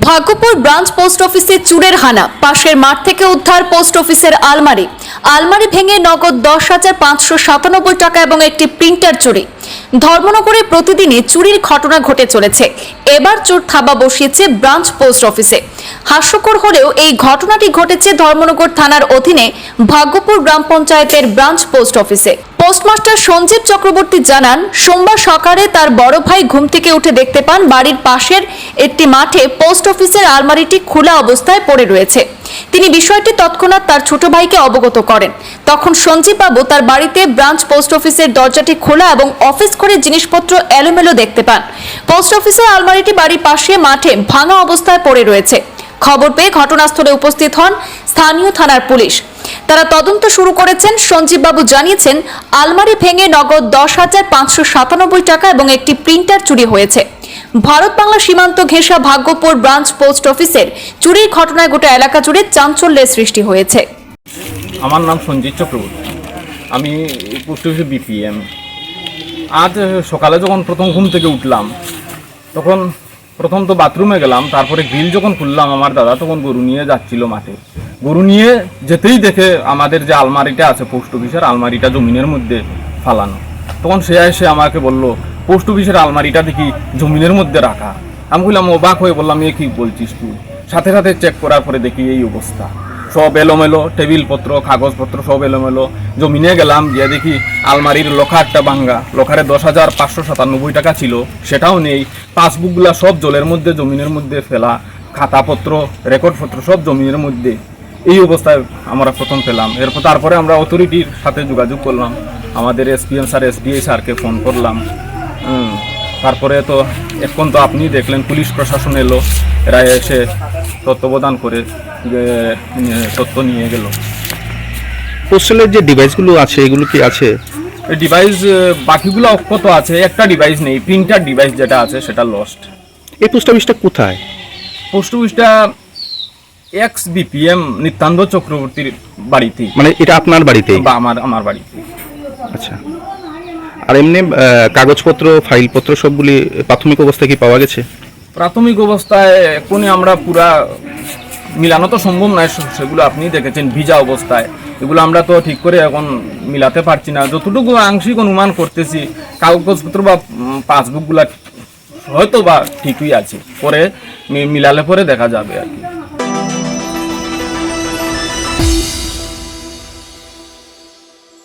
Bhagyapur branch post অফিসে চুরের হানা, পাশের মাঠ থেকে উদ্ধার পোস্ট অফিসের আলমারি। আলমারি ভেঙে নগদ দশ হাজার পাঁচশো সাতানব্বই টাকা এবং একটি প্রিন্টার চুরি। ধর্মনগরে প্রতিদিনই চুরির ঘটনা ঘটে চলেছে। এবার চোর থাবা বসিয়েছে ব্রাঞ্চ পোস্ট অফিসে। হাস্যকর হলেও এই ঘটনাটি ঘটেছে ধর্মনগর থানার অধীনে ভাগ্যপুর গ্রাম পঞ্চায়েতের ব্রাঞ্চ পোস্ট অফিসে। পোস্টমাস্টার সঞ্জীব চক্রবর্তী জানান, সোমবার সকালে তার বড় ভাই ঘুম থেকে উঠে দেখতে পান বাড়ির পাশের একটি মাঠে পোস্ট অফিসের আলমারিটি খোলা অবস্থায় পড়ে রয়েছে। তিনি বিষয়টি তৎক্ষণাৎ তার ছোট ভাইকে অবগত করেন। তখন সঞ্জীব বাবু তার বাড়িতে ব্রাঞ্চ পোস্ট অফিসের দরজাটি খোলা এবং অফিস করে জিনিসপত্র এলোমেলো দেখতে পান। পোস্ট অফিসের আলমারিটি বাড়ির পাশে মাঠে ভাঙা অবস্থায় পড়ে রয়েছে। খবর পেয়ে ঘটনাস্থলে উপস্থিত হন স্থানীয় থানার পুলিশ। তারা তদন্ত শুরু করেছেন। সঞ্জীববাবু জানিয়েছেন, আলমারি ভেঙে নগদ দশ হাজার পাঁচশো সাতানব্বই টাকা এবং একটি প্রিন্টার চুরি হয়েছে। ভারত বাংলা সীমান্ত ঘেঁষা ভাগ্যপুর ব্রাঞ্চ পোস্ট অফিসের চুরির ঘটনায় গোটা এলাকা জুড়ে চাঞ্চল্যের সৃষ্টি হয়েছে। আমার নাম সঞ্জিত চক্রবর্তী। আমি পোস্ট অফিসে বিপিএম আজ সকালে যখন প্রথম ঘুম থেকে উঠলাম, তখন প্রথম তো বাথরুমে গেলাম, তারপরে গ্রিল যখন খুললাম আমার দাদা, তখন গরু নিয়ে যাচ্ছিল মাঠে। গরু নিয়ে যেতেই দেখে আমাদের যে আলমারিটা আছে পোস্ট অফিসের, আলমারিটা জমিনের মধ্যে ফালানো। তখন সে এসে আমাকে বলল পোস্ট অফিসের আলমারিটা দেখি জমিনের মধ্যে রাখা। আমি বললাম অবাক হয়ে বললাম, এ কি বলছিস তুই? সাথে সাথে চেক করার পরে দেখি এই অবস্থা। সব এলোমেলো, টেবিলপত্র, কাগজপত্র সব এলোমেলো। জমিনে গেলাম, গিয়ে দেখি আলমারির লোখারটা ভাঙ্গা। লোখারে দশ হাজার পাঁচশো সাতানব্বই টাকা ছিল, সেটাও নেই। পাসবুকগুলা সব জলের মধ্যে, জমিনের মধ্যে ফেলা। খাতাপত্র, রেকর্ডপত্র সব জমিনের মধ্যে। এই অবস্থায় আমরা প্রথম পেলাম। এরপর তারপরে আমরা অথরিটির সাথে যোগাযোগ করলাম। আমাদের এসপিএম স্যার এসডিআই স্যারকে ফোন করলাম। তারপরে তো এখন তো আপনি দেখলেন পুলিশ প্রশাসন এলো এরা এসে তত্ত্বাবধান করে তথ্য নিয়ে গেল। পোস্টালের যে ডিভাইসগুলো আছে এগুলো কি আছে? এই ডিভাইস বাকিগুলো অক্ষত আছে একটা ডিভাইস নেই প্রিন্টার ডিভাইস যেটা আছে সেটা লস্ট এই পোস্ট অফিসটা কোথায়? পোস্ট অফিসটা এক্স বিপিএম নিত্যান্ত চক্রবর্তীর বাড়িতেই। মানে এটা আপনার বাড়িতেই? বা আমার আমার বাড়িতে আচ্ছা। আর এমনি কাগজপত্র, ফাইলপত্র সবগুলি প্রাথমিক অবস্থায় কি পাওয়া গেছে? প্রাথমিক অবস্থায় এখনই আমরা পুরা মিলানো তো সম্ভব নয় সেগুলো আপনি দেখেছেন, ভিজা অবস্থায়। এগুলো আমরা তো ঠিক করে এখন মিলাতে পারছি না। যতটুকু আংশিক অনুমান করতেছি, কাগজপত্র বা পাসবুকগুলা হয়তো বা ঠিকই আছে। পরে মিলালে পরে দেখা যাবে আর কি।